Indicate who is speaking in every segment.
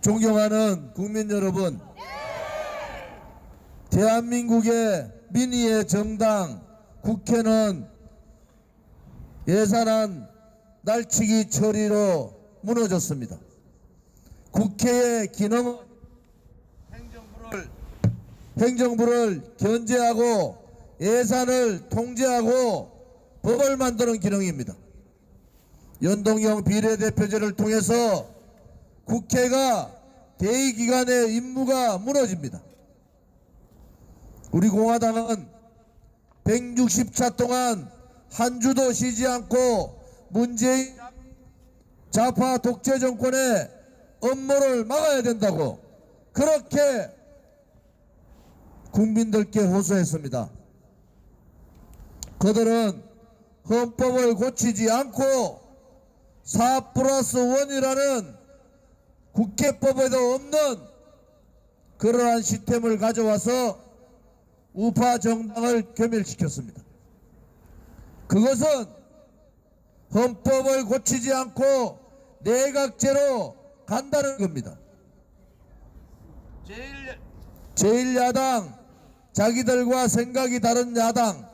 Speaker 1: 존경하는 국민 여러분, 대한민국의 민의의 정당 국회는 예산안 날치기 처리로 무너졌습니다. 국회의 기능은 행정부를, 행정부를 견제하고 예산을 통제하고 법을 만드는 기능입니다. 연동형 비례대표제를 통해서 국회가 대의기관의 임무가 무너집니다. 우리 공화당은 160차 동안 한 주도 쉬지 않고 문재인 좌파 독재 정권의 업무를 막아야 된다고 그렇게 국민들께 호소했습니다. 그들은 헌법을 고치지 않고 4 플러스 1이라는 국회법에도 없는 그러한 시스템을 가져와서 우파 정당을 괴멸시켰습니다. 그것은 헌법을 고치지 않고 내각제로 간다는 겁니다.
Speaker 2: 제일
Speaker 1: 제1야당, 자기들과 생각이 다른 야당,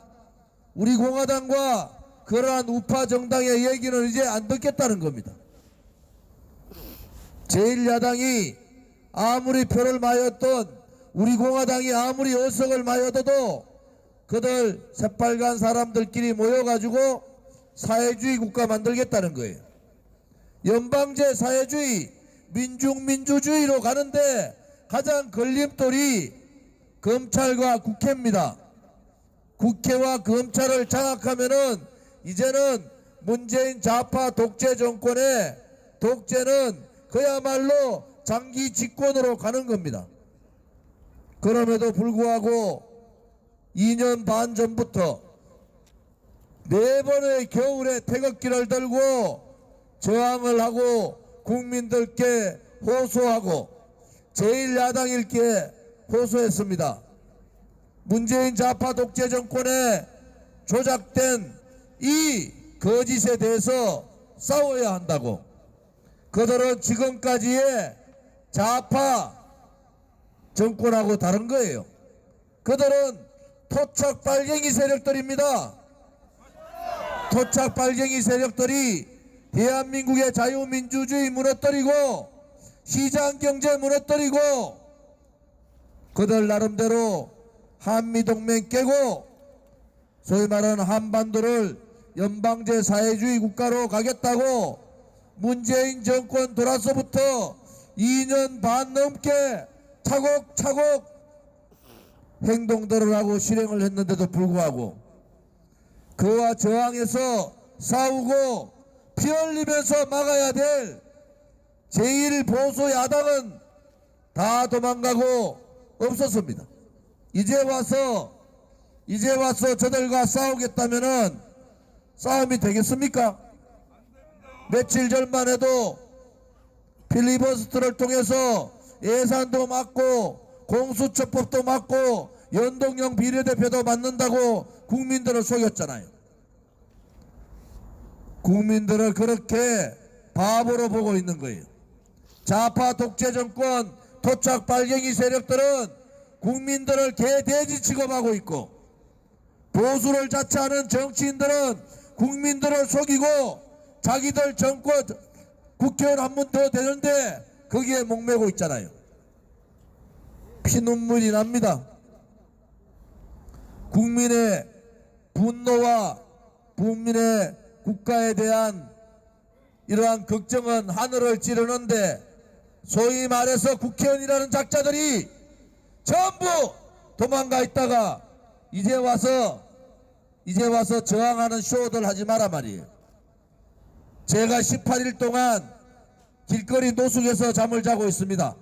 Speaker 1: 우리 공화당과 그러한 우파 정당의 얘기는 이제 안 듣겠다는 겁니다. 제1야당이 아무리 표를 마였던 우리 공화당이 아무리 어석을 마여도 그들 새빨간 사람들끼리 모여가지고 사회주의 국가 만들겠다는 거예요. 연방제 사회주의, 민중민주주의로 가는데 가장 걸림돌이 검찰과 국회입니다. 국회와 검찰을 장악하면은 이제는 문재인 좌파 독재 정권의 독재는 그야말로 장기 집권으로 가는 겁니다. 그럼에도 불구하고 2년 반 전부터 네 번의 겨울에 태극기를 들고 저항을 하고 국민들께 호소하고 제1야당일께 호소했습니다. 문재인 좌파 독재 정권의 조작된 이 거짓에 대해서 싸워야 한다고 그들은 지금까지의 좌파 정권하고 다른 거예요. 그들은 토착 빨갱이 세력들입니다. 토착 빨갱이 세력들이 대한민국의 자유민주주의 무너뜨리고 시장 경제 무너뜨리고 그들 나름대로 한미동맹 깨고 소위 말하는 한반도를 연방제 사회주의 국가로 가겠다고 문재인 정권 돌아서부터 2년 반 넘게 차곡차곡 행동들을 하고 실행을 했는데도 불구하고 그와 저항해서 싸우고 피 흘리면서 막아야 될 제1보수 야당은 다 도망가고 없었습니다. 이제 와서 이제 와서 저들과 싸우겠다면은 싸움이 되겠습니까? 며칠 전만 해도 필리버스터를 통해서 예산도 막고 공수처법도 막고 연동형 비례대표도 맞는다고 국민들을 속였잖아요. 국민들을 그렇게 바보로 보고 있는 거예요. 좌파 독재 정권 토착 빨갱이 세력들은 국민들을 개돼지 취급하고 있고 보수를 자처하는 정치인들은 국민들을 속이고 자기들 정권 국회의원 한번더 되는데 거기에 목매고 있잖아요. 피눈물이 납니다. 국민의 분노와 국민의 국가에 대한 이러한 걱정은 하늘을 찌르는데 소위 말해서 국회의원이라는 작자들이 전부 도망가 있다가 이제 와서 이제 와서 저항하는 쇼들 하지 마라 말이에요. 제가 18일 동안 길거리 노숙에서 잠을 자고 있습니다.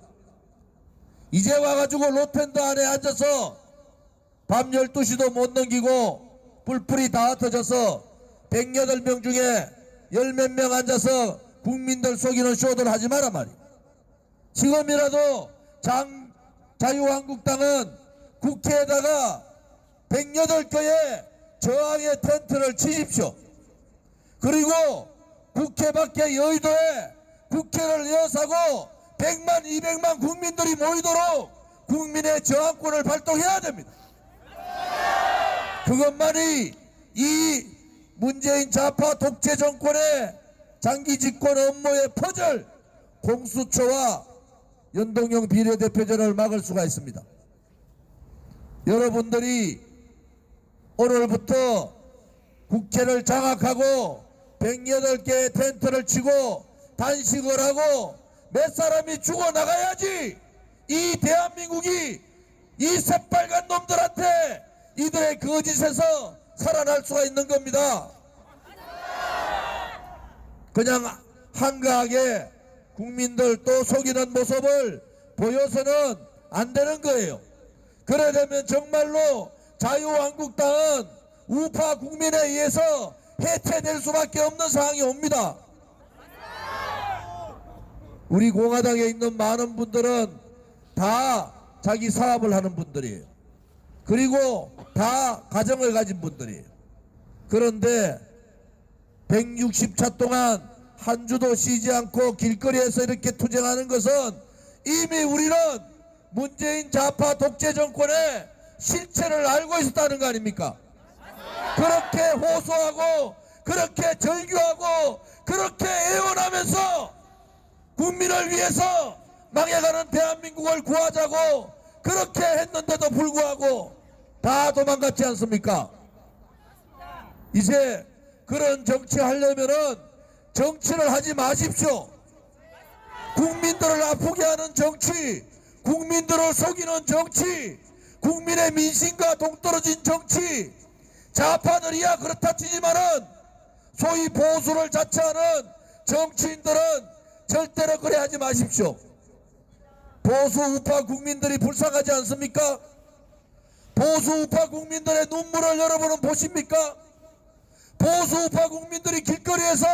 Speaker 1: 이제 와가지고 로텐더 안에 앉아서 밤 12시도 못 넘기고 뿔뿔이 다 흩어져서 108명 중에 열 몇 명 앉아서 국민들 속이는 쇼들 하지 마라 말이에요. 지금이라도 장, 자유한국당은 국회에다가 108개의 저항의 텐트를 치십시오. 그리고 국회 밖에 여의도에 국회를 에어사고 100만 200만 국민들이 모이도록 국민의 저항권을 발동해야 됩니다. 그것만이 이 문재인 좌파 독재 정권의 장기 집권 업무의 퍼즐 공수처와 연동형 비례대표제를 막을 수가 있습니다. 여러분들이 오늘부터 국회를 장악하고 108개의 텐트를 치고 단식을 하고 몇 사람이 죽어나가야지 이 대한민국이 이 새빨간 놈들한테 이들의 거짓에서 살아날 수가 있는 겁니다. 그냥 한가하게 국민들 또 속이는 모습을 보여서는 안 되는 거예요. 그래 되면 정말로 자유한국당은 우파 국민에 의해서 해체될 수밖에 없는 상황이 옵니다. 우리 공화당에 있는 많은 분들은 다 자기 사업을 하는 분들이에요. 그리고 다 가정을 가진 분들이에요. 그런데 160차 동안 한 주도 쉬지 않고 길거리에서 이렇게 투쟁하는 것은 이미 우리는 문재인 좌파 독재 정권의 실체를 알고 있었다는 거 아닙니까? 그렇게 호소하고 그렇게 절규하고 그렇게 애원하면서 국민을 위해서 망해가는 대한민국을 구하자고 그렇게 했는데도 불구하고 다 도망갔지 않습니까? 이제 그런 정치 하려면은 정치를 하지 마십시오. 국민들을 아프게 하는 정치, 국민들을 속이는 정치, 국민의 민심과 동떨어진 정치, 좌파들이야 그렇다 치지만은 소위 보수를 자처하는 정치인들은 절대로 그래 하지 마십시오. 보수 우파 국민들이 불쌍하지 않습니까? 보수 우파 국민들의 눈물을 여러분은 보십니까? 보수 우파 국민들이 길거리에서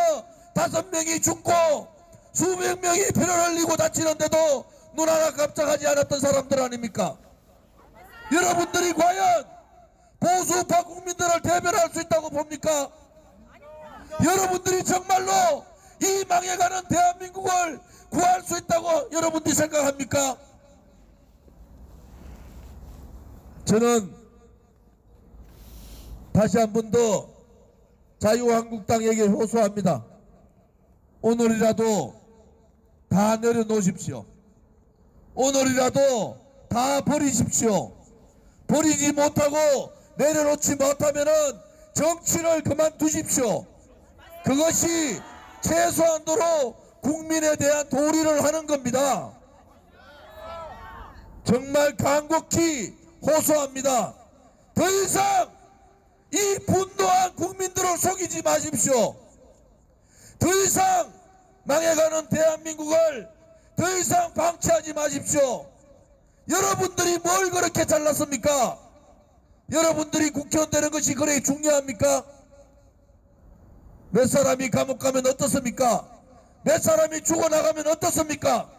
Speaker 1: 다섯 명이 죽고 수백 명이 피를 흘리고 다치는데도 눈 하나 깜짝하지 않았던 사람들 아닙니까? 여러분들이 과연 보수 우파 국민들을 대변할 수 있다고 봅니까? 여러분들이 정말로 이 망해가는 대한민국을 구할 수 있다고 여러분들이 생각합니까? 저는 다시 한 번 더 자유한국당에게 호소합니다. 오늘이라도 다 내려놓으십시오. 오늘이라도 다 버리십시오. 버리지 못하고 내려놓지 못하면은 정치를 그만두십시오. 그것이 최소한도로 국민에 대한 도리를 하는 겁니다. 정말 간곡히 호소합니다. 더 이상 이 분노한 국민들을 속이지 마십시오. 더 이상 망해가는 대한민국을 더 이상 방치하지 마십시오. 여러분들이 뭘 그렇게 잘났습니까? 여러분들이 국회의원 되는 것이 그래 중요합니까? 몇 사람이 감옥 가면 어떻습니까? 몇 사람이 죽어나가면 어떻습니까?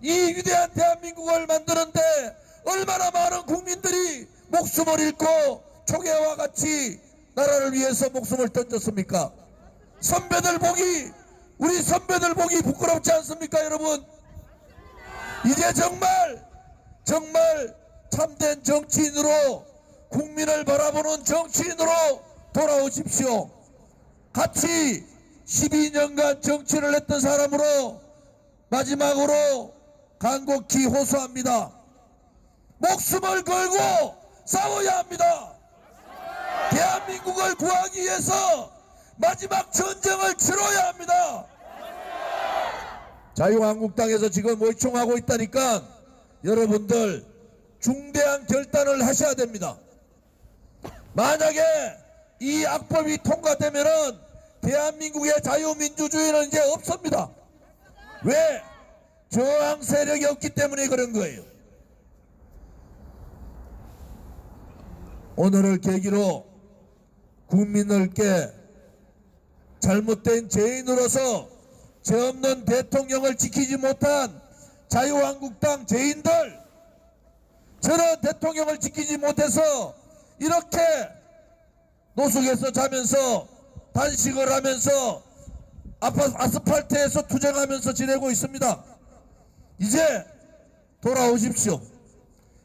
Speaker 1: 이 위대한 대한민국을 만드는데 얼마나 많은 국민들이 목숨을 잃고 초계와 같이 나라를 위해서 목숨을 던졌습니까? 선배들 보기 우리 선배들 보기 부끄럽지 않습니까 여러분? 이제 정말 정말 참된 정치인으로 국민을 바라보는 정치인으로 돌아오십시오. 같이 12년간 정치를 했던 사람으로 마지막으로 간곡히 호소합니다. 목숨을 걸고 싸워야 합니다. 대한민국을 구하기 위해서 마지막 전쟁을 치러야 합니다. 자유한국당에서 지금 모이총하고 있다니까 여러분들 중대한 결단을 하셔야 됩니다. 만약에 이 악법이 통과되면은 대한민국의 자유민주주의는 이제 없습니다. 왜? 저항 세력이 없기 때문에 그런 거예요. 오늘을 계기로 국민들께 잘못된 죄인으로서 죄 없는 대통령을 지키지 못한 자유한국당 죄인들 저런 대통령을 지키지 못해서 이렇게 노숙에서 자면서 단식을 하면서 아스팔트에서 투쟁하면서 지내고 있습니다. 이제 돌아오십시오.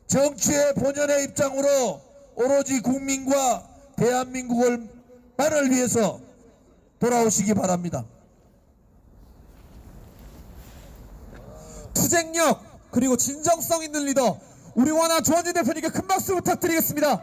Speaker 1: 정치의 본연의 입장으로 오로지 국민과 대한민국을 만을 위해서 돌아오시기 바랍니다.
Speaker 2: 투쟁력 그리고 진정성 있는 리더 우리 원아 조원진 대표님께 큰 박수 부탁드리겠습니다.